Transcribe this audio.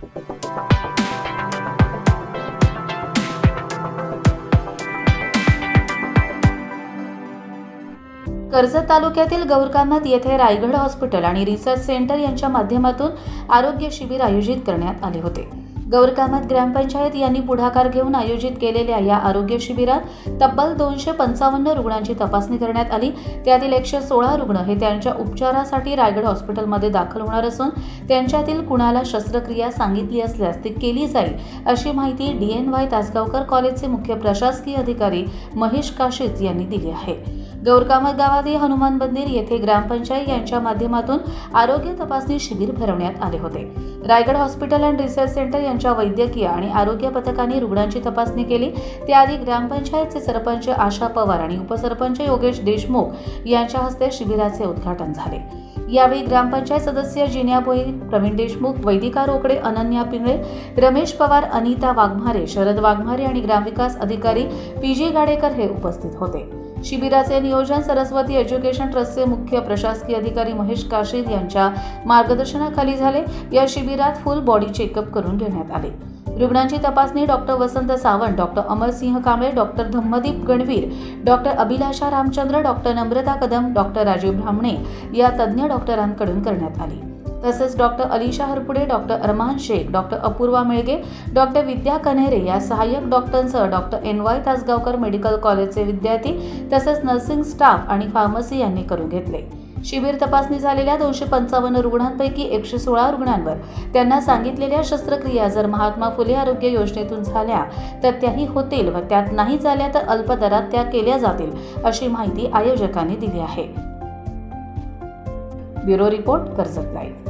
कर्जत तालुक्यातील गौरकामत येथे Raigad hospital and research centre यांच्या माध्यमातून आरोग्य शिबिर आयोजित करण्यात आले होते. गौरकामत ग्रामपंचायत यांनी पुढाकार घेऊन आयोजित केलेल्या या आरोग्य शिबिरात तब्बल दोनशे पंचावन्न रुग्णांची तपासणी करण्यात आली. त्यातील एकशे सोळा रुग्ण हे त्यांच्या उपचारासाठी रायगड हॉस्पिटलमध्ये दाखल होणार असून त्यांच्यातील कुणाला शस्त्रक्रिया सांगितली असल्यास ती केली जाईल अशी माहिती डी एन वाय तासगावकर कॉलेजचे मुख्य प्रशासकीय अधिकारी महेश काशीत यांनी दिली आहे. गौरकामत गावातील हनुमान मंदिर येथे ग्रामपंचायत यांच्या माध्यमातून आरोग्य तपासणी शिबिर भरवण्यात आले होते. Raigad hospital and research centre यांच्या वैद्यकीय आणि आरोग्य पथकाने रुग्णांची तपासणी केली. त्याआधी ग्रामपंचायतचे सरपंच आशा पवार आणि उपसरपंच योगेश देशमुख यांच्या हस्ते शिबिराचे उद्घाटन झाले. यावेळी ग्रामपंचायत सदस्य जिन्या भोई प्रवीण देशमुख वैदिका रोकडे अनन्या पिंगळे रमेश पवार अनिता वाघमारे शरद वाघमारे आणि ग्रामविकास अधिकारी पी जी गाडेकर हे उपस्थित होते. शिबिराचे नियोजन सरस्वती एज्युकेशन ट्रस्टचे मुख्य प्रशासकीय अधिकारी महेश काशीद यांच्या मार्गदर्शनाखाली झाले. या शिबिरात फुल बॉडी चेकअप करून घेण्यात आले. रुग्णांची तपासणी doctor Vasant Sawant doctor Amarsingh Kamble doctor Dhammadeep Ganvir doctor Abhilasha Ramchandra doctor Namrata Kadam doctor Rajiv Brahmane या तज्ज्ञ डॉक्टरांकडून करण्यात आली. तसेच doctor Alisha Harpude doctor Arman Shaikh doctor Apurva Melge doctor Vidya Kanhere या सहाय्यक डॉक्टरांसह doctor N Y Tasgaonkar medical कॉलेजचे विद्यार्थी तसेच नर्सिंग स्टाफ आणि फार्मसी यांनी करून घेतले. शिबिर तपासणी झालेल्या दोनशे पंचावन्न रुग्णांपैकी एकशे सोळा रुग्णांवर त्यांना सांगितलेल्या शस्त्रक्रिया जर महात्मा फुले आरोग्य योजनेतून झाल्या तर त्याही होतील व त्यात नाही झाल्या तर अल्प दरात त्या केल्या जातील अशी माहिती आयोजकांनी दिली आहे. Bureau report Karjat live.